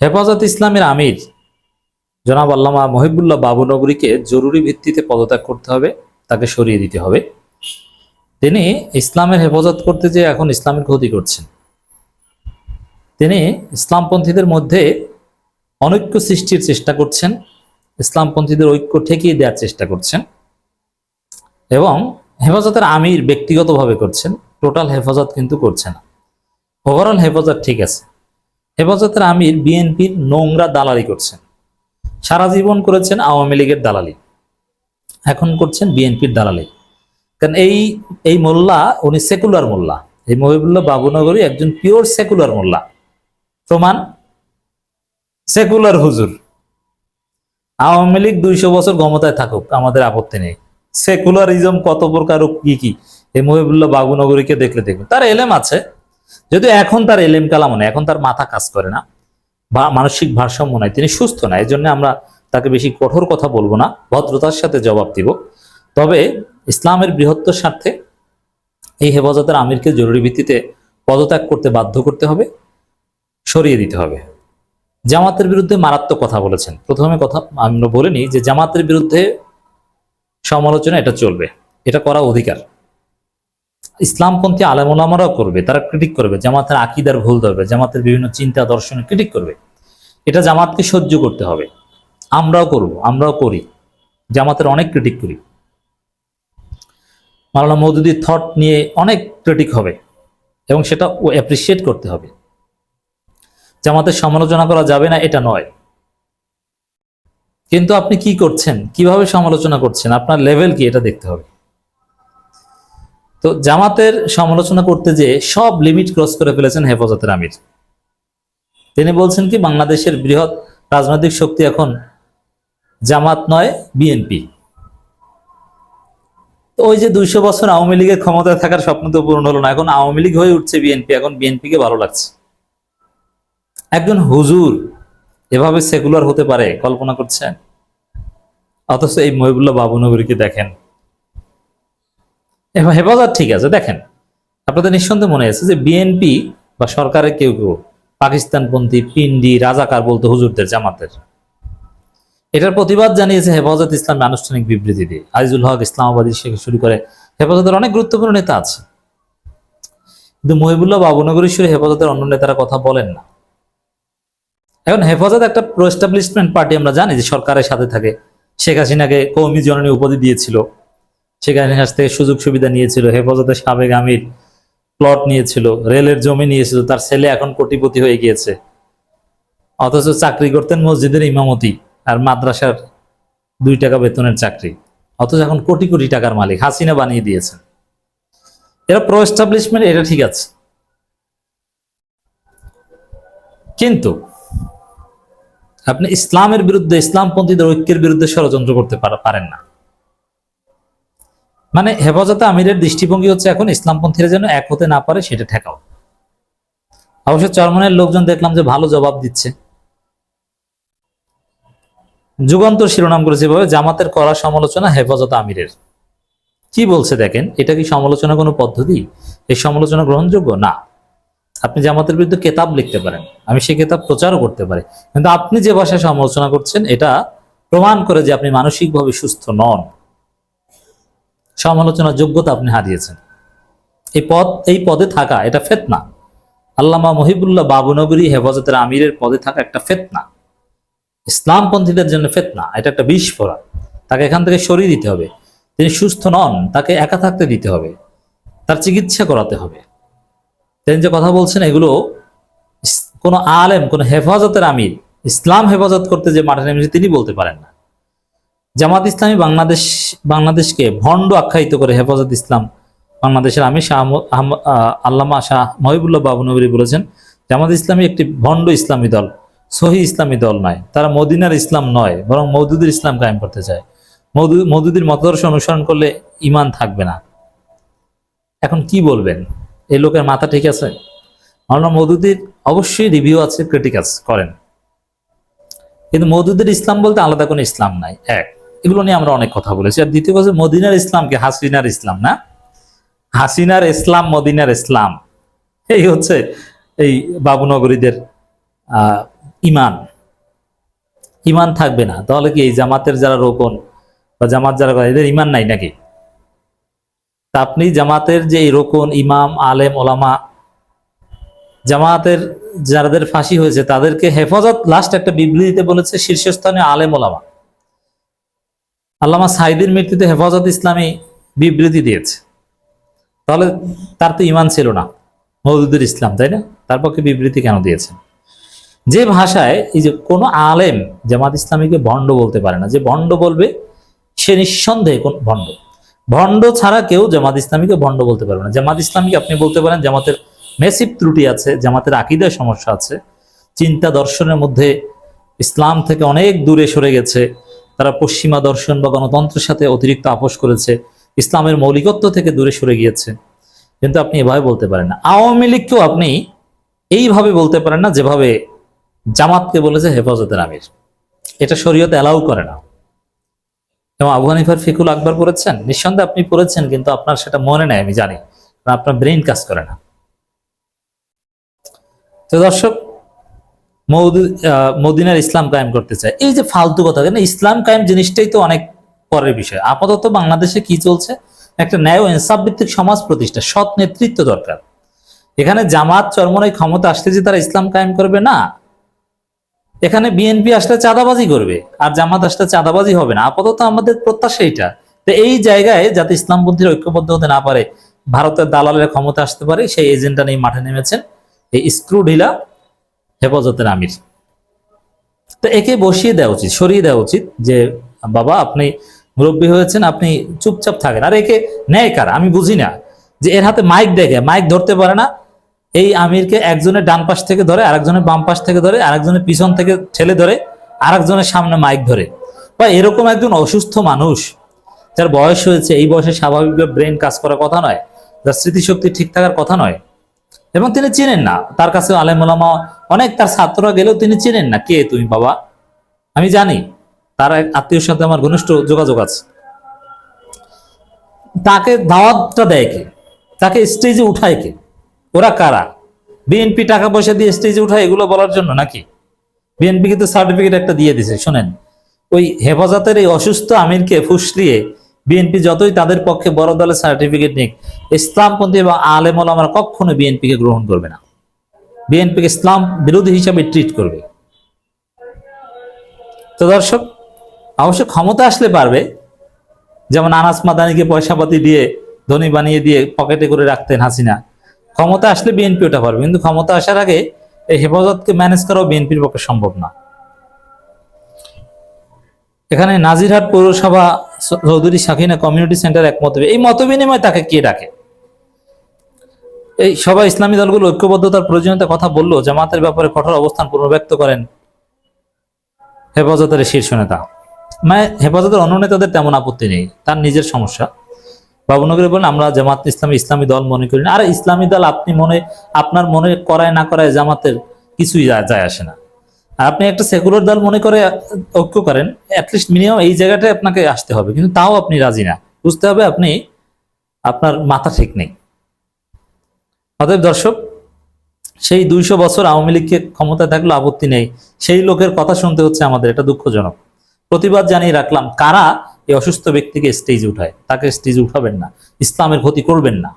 হেফাজত ইসলামের আমির। জনাব আল্লামা মহিবুল্লাহ বাবুনগরীকে জরুরি ভিত্তিতে পদত্যাগ করতে হবে, তাকে সরিয়ে দিতে হবে। তিনি ইসলামের হেফাজত করতে যে এখন ইসলামের ক্ষতি করছেন। তিনি ইসলামপন্থীদের মধ্যে অনৈক্য সৃষ্টির চেষ্টা করছেন, ইসলামপন্থীদের ঐক্য ঠেকিয়ে দেওয়ার চেষ্টা করছেন এবং হেফাজতের আমির ব্যক্তিগতভাবে করছেন, টোটাল হেফাজত কিন্তু করছে না। ওভারঅল হেফাজত ঠিক আছে। হেফাজতের আমির বিএনপির নোংরা দালালি করছেন। সারা জীবন করেছেন আওয়ামী লীগের দালালি। এখন করছেন বিএনপির দালালি। কারণ এই এই মোল্লা, উনি সেকুলার মোল্লা। এই মহিবুল্লাহ বাবুনগরী একজন পিওর সেকুলার মোল্লা। প্রমাণ? সেকুলার হুজুর। আওয়ামী লীগ দুইশো বছর ক্ষমতায় থাকুক, আমাদের আপত্তি নেই। সেকুলারিজম কত প্রকার কি কি? এই মহিবুল্লাহ বাবুনগরীকে দেখলে দেখবেন তার এলেম আছে। যদিও এখন তার এলেম কালাম নেই, এখন তার মাথা কাজ করে না, বা মানসিক ভারসাম্য নাই, তিনি সুস্থ না এই জন্য আমরা তাকে বেশি কঠোর কথা বলব না, ভদ্রতার সাথে জবাব দিব। তবে ইসলামের বৃহত্তর স্বার্থে এই হেফাজতের আমিরকে জরুরি ভিত্তিতে পদত্যাগ করতে বাধ্য করতে হবে, সরিয়ে দিতে হবে। জামাতের বিরুদ্ধে মারাত্মক কথা বলেছেন। প্রথমে কথা আমরা বলে নিই যে, জামাতের বিরুদ্ধে সমালোচনা, এটা চলবে, এটা করা অধিকার। ইসলামপন্থী আলেমোলামারাও করবে, তারা ক্রিটিক করবে, জামাতের আকিদার ভুল ধরবে, জামাতের বিভিন্ন চিন্তা দর্শন ক্রিটিক করবে। এটা জামাতকে সহ্য করতে হবে। আমরাও করব, আমরাও করি। জামাতের অনেক ক্রিটিক করি। মাওলানা মৌদুদির থট নিয়ে অনেক ক্রিটিক হবে এবং সেটা ও অ্যাপ্রিসিয়েট করতে হবে। জামাতের সমালোচনা করা যাবে না, এটা নয়। কিন্তু আপনি কি করছেন? কীভাবে সমালোচনা করছেন? আপনার লেভেল কি? এটা দেখতে হবে। তো জামাতের সমালোচনা করতে যে সব লিমিট ক্রস করে ফেলেছেন হেফাজতের আমির। তিনি বলছেন কি, বাংলাদেশের বৃহৎ রাজনৈতিক শক্তি এখন জামাত নয় বিএনপি ওই যে দুইশো বছর আওয়ামী লীগের ক্ষমতায় থাকার স্বপ্ন তো পূরণ হলো না, এখন আওয়ামী লীগ হয়ে উঠছে বিএনপি এখন বিএনপিকে ভালো লাগছে। একজন হুজুর এভাবে সেকুলার হতে পারে, কল্পনা করছেন? অথচ এই মহিবুল্লাহ বাবু বাবুনগরীকে দেখেন। হেফাজত ঠিক আছে, দেখেন। আপনাদের নিঃসন্দেহে মনে আছে যে বিএনপি বা সরকারের কেউ কেউ পাকিস্তানপন্থী, পিন্ডি, রাজাকার বলতো হুজুরদের, জামাতের। এটার প্রতিবাদ জানিয়েছে হেফাজত ইসলামী আনুষ্ঠানিক বিবৃতি দিয়ে। আজিজুল হক ইসলামাবাদী থেকে শুরু করে। হেফাজতের অনেক গুরুত্বপূর্ণ নেতা আছে। কিন্তু মহিবুল্লাহ বাবুনগরী সুরে হেফাজতের অন্য নেতারা কথা বলেন না। এখন হেফাজত একটা প্রো এস্টাবলিশমেন্ট পার্টি, আমরা জানি যে সরকারের সাথে থাকে। শেখ হাসিনাকে কৌমি জননী উপাধি দিয়েছিল। হাসিনার কাছ থেকে সুযোগ সুবিধা নিয়েছিল হেফাজতের সাবেক আমির প্লট নিয়েছিল, রেলের জমি নিয়েছিল, তার ছেলে এখন কোটিপতি হয়ে গিয়েছে। অথচ চাকরি করতেন মসজিদের ইমামতি আর মাদ্রাসার দুই টাকা বেতনের চাকরি। অথচ এখন কোটি কোটি টাকার মালিক, হাসিনা বানিয়ে দিয়েছেন। এরা প্রো এস্টাবলিশমেন্ট এটা ঠিক আছে। কিন্তু আপনি ইসলামের বিরুদ্ধে, ইসলামপন্থীদের ঐক্যের বিরুদ্ধে ষড়যন্ত্র করতে পারেন না। মানে হেফাজতে আমিরের দৃষ্টিভঙ্গি হচ্ছে এখন ইসলামপন্থীরা যেন এক হতে না পারে সেটা ঠেকাও। অবশ্য চরমনের লোকজন দেখলাম যে ভালো জবাব দিচ্ছে। যুগান্তর শিরোনাম করেছে এভাবে, জামাতের করা সমালোচনা হেফাজত আমিরের। কি বলছে দেখেন, এটা কি সমালোচনা কোনো পদ্ধতি? এই সমালোচনা গ্রহণযোগ্য? না। আপনি জামাতের বিরুদ্ধে কেতাব লিখতে পারেন। আমি সেই কেতাব প্রচারও করতে পারি। কিন্তু আপনি যে ভাষায় সমালোচনা করছেন, এটা প্রমাণ করে যে আপনি মানসিকভাবে সুস্থ নন। সমালোচনার যোগ্যতা আপনি হারিয়েছেন। এই পদ, এই পদে থাকা এটা ফেতনা। আল্লামা মহিবুল্লাহ বাবুনগরী হেফাজতের আমিরের পদে থাকা একটা ফেতনা। ইসলামপন্থীদের জন্য ফেতনা, এটা একটা বিস্ফোরণ তাকে এখান থেকে সরিয়ে দিতে হবে। তিনি সুস্থ নন, তাকে একা থাকতে দিতে হবে। তার চিকিৎসা করাতে হবে। তিনি যে কথা বলছেন, এগুলো কোনো আলেম, কোনো হেফাজতের আমির, ইসলাম হেফাজত করতে যে মাঠে নেমেছে, তিনি বলতে পারেন না। জামাত ইসলামী বাংলাদেশ, বাংলাদেশকে ভণ্ড আখ্যায়িত করে হেফাজত ইসলাম বাংলাদেশের আমির শাহ আল্লামা শাহ মহিবুল্লাহ বাবুনগরী বলেছেন, জামাত ইসলামী একটি ভণ্ড ইসলামী দল, সহি ইসলামী দল নয়। তারা মদিনার ইসলাম নয়, বরং মৌদুদের ইসলাম কায়েম করতে চায়। মৌদু মৌদুদির মতাদর্শ অনুসরণ করলে ইমান থাকবে না। এখন কি বলবেন? এই লোকের মাথা ঠিক আছে? মাওলানা মৌদুদির অবশ্যই রিভিউ আছে ক্রিটিক করেন। কিন্তু মৌদুদের ইসলাম বলতে আলাদা কোনো ইসলাম নাই, এক। এগুলো নিয়ে আমরা অনেক কথা বলেছি। আর দ্বিতীয় কথা মদিনার ইসলামকে হাসিনার ইসলাম, না? হাসিনার ইসলাম, মদিনার ইসলাম। এই হচ্ছে এই বাবুনগরীদের ইমান। ইমান থাকবে না। তাহলে কি এই জামাতের যারা রোকন বা জামাত যারা করে, এদের ইমান নাই নাকি? তা আপনি জামাতের যে রোকন, ইমাম, আলেম, ওলামা, জামাতের যাদের ফাঁসি হয়েছে, তাদেরকে হেফাজত, লাস্ট একটা বিবৃতিতে বলেছে, শীর্ষস্থানীয় আলেম, ওলামা। আল্লামা সাইদির মৃত্যুতে হেফাজত ইসলামী বিবৃতি দিয়েছে। তাহলে তার তো ইমান ছিল না মৌদুদুল ইসলাম, তাই না? তার পক্ষে বিবৃতি কেন দিয়েছেন? যে ভাষায় এই যে কোনো আলেম জামাত ইসলামীকে ভণ্ড বলতে পারে না, যে ভণ্ড বলবে সে নিঃসন্দেহে কোন ভণ্ড। ভণ্ড ছাড়া কেউ জামাত ইসলামীকে ভণ্ড বলতে পারবে না। জামাত ইসলামীকে আপনি বলতে পারেন জামাতের মেসিভ ত্রুটি আছে, জামাতের আকিদায় সমস্যা আছে, চিন্তা দর্শনের মধ্যে ইসলাম থেকে অনেক দূরে সরে গেছে তারা পশ্চিমা দর্শন বা গণতন্ত্রের সাথে অতিরিক্ত আপোষ করেছে, ইসলামের মৌলিকত্ব থেকে দূরে সরে গিয়েছে। কিন্তু আপনি এভাবে বলতে পারেন না। আওয়ামী লীগকেও আপনি এইভাবে বলতে পারেন না যেভাবে জামাতকে বলেছে হেফাজতের আমির। এটা শরীয়তে অ্যালাউ করে না। এবং আবু হানিফার ফিকুল আকবর পড়েছেন? নিঃসন্দেহে আপনি পড়েছেন, কিন্তু আপনার সেটা মনে নেয় আমি জানি। আপনার ব্রেইন কাজ করে না। তো দর্শক মদিনার ইসলাম কায়েম করতে চায়। এই যে ফালতু কথা, কেন? ইসলাম কায়েম জিনিসটাই তো অনেক পরের বিষয়। আপাতত বাংলাদেশে কি চলছে? একটা ন্যায় ও ইনসাফ ভিত্তিক সমাজ প্রতিষ্ঠা, সৎ নেতৃত্ব দরকার। এখানে জামাত চরমনাই ক্ষমতা আসলে যে তারা ইসলাম কায়েম করবে, না। এখানে বিএনপি আসলে চাঁদাবাজি করবে, আর জামাত আসলে চাঁদাবাজি হবে না। আপাতত আমাদের প্রত্যাশা এইটা। তো এই জায়গায় যাতে ইসলামপন্থীরা ঐক্যবদ্ধ হতে না পারে, ভারতের দালালের ক্ষমতা আসতে পারে, সেই এজেন্ডা নিয়ে মাঠে নেমেছেন এই স্ক্রু ঢিলা হেফাজতের আমির। তো একে বসিয়ে দেওয়া উচিত, সরিয়ে দেওয়া উচিত যে, বাবা, আপনি মুরব্বী হয়েছেন, আপনি চুপচাপ থাকেন। আর একে নেয় কার? আমি বুঝি না যে এর হাতে মাইক দেখে, মাইক ধরতে পারে না। এই আমিরকে একজনের ডান পাশ থেকে ধরে, আরেকজনের বাম পাশ থেকে ধরে, আরেকজনের পিছন থেকে ঠেলে ধরে, আরেকজনের সামনে মাইক ধরে। বা এরকম একজন অসুস্থ মানুষ, যার বয়স হয়েছে, এই বয়সে স্বাভাবিকভাবে ব্রেন কাজ করার কথা নয়, যার স্মৃতিশক্তি ঠিক থাকার কথা নয় এবং তিনি চিনেন না। তার কাছে আলেম ওলামা অনেক তার ছাত্ররা গেলেও তিনি চিনেন না। কে তুমি বাবা? আমি জানি। তার এক আত্মীয়র সাথে আমার ঘনিষ্ঠ যোগাযোগ আছে। তাকে দাওয়াতটা দেয় কে? তাকে স্টেজে উঠায় কে? ওরা কারা? বিএনপি টাকা পয়সা দিয়ে স্টেজে উঠায় এগুলো বলার জন্য নাকি? বিএনপি কিন্তু সার্টিফিকেট একটা দিয়ে দিছে, শোনেন। ওই হেফাজতের এই অসুস্থ আমিরকে ফুসলিয়ে বিএনপি যতই তাদের পক্ষে বড় দলের সার্টিফিকেট নিক, ইসলামপন্থী এবং আলেম আমরা কখনো বিএনপিকে গ্রহণ করবে না। বিএনপিকে ইসলাম বিরোধী হিসাবে ট্রিট করবে। তো দর্শক, অবশ্য ক্ষমতা আসলে পারবে যেমন আনাস মাদানিকে পয়সাপাতি দিয়ে, ধনী বানিয়ে দিয়ে পকেটে করে রাখতেন হাসিনা। ক্ষমতা আসলে বিএনপি ওটা পারবে কিন্তু ক্ষমতা আসার আগে এই হেফাজতকে ম্যানেজ করাও বিএনপির পক্ষে সম্ভব না। এখানে নাজিরহাট পৌরসভা চৌধুরী শাখিনা কমিউনিটি সেন্টার একমত হবে। এই মত বিনিময় তাকে কে ডাকে? এই সবাই ইসলামী দলগুলো ঐক্যবদ্ধতার প্রয়োজনীয়তার কথা বলল, জামাতের ব্যাপারে কঠোর অবস্থান পুনর্ব্যক্ত করেন হেফাজতের শীর্ষ নেতা। মানে হেফাজতের অন্য নেতাদের তেমন আপত্তি নেই, তার নিজের সমস্যা। বাবুনগরে বলেন, আমরা জামাত ইসলামী ইসলামী দল মনে করি না। আর ইসলামী দল আপনি মনে, আপনার মনে করায় না করায় জামাতের কিছুই যায় আসে না। আপনি একটা সেকুলার দল মনে করে ঐক্য করেন অ্যাটলিস্ট মিনিমাম এই জায়গাটায় আপনাকে আসতে হবে। কিন্তু তাও আপনি রাজি না। বুঝতে হবে আপনি, আপনার মাথা ঠিক নেই। অতএব দর্শক, সেই দুইশো বছর আওয়ামী লীগকে ক্ষমতায় থাকলে আপত্তি নেই। সেই লোকের কথা শুনতে হচ্ছে আমাদের, এটা দুঃখজনক। প্রতিবাদ জানিয়ে রাখলাম, কারা এই অসুস্থ ব্যক্তিকে স্টেজে উঠায়? তাকে স্টেজে উঠাবেন না। ইসলামের ক্ষতি করবেন না।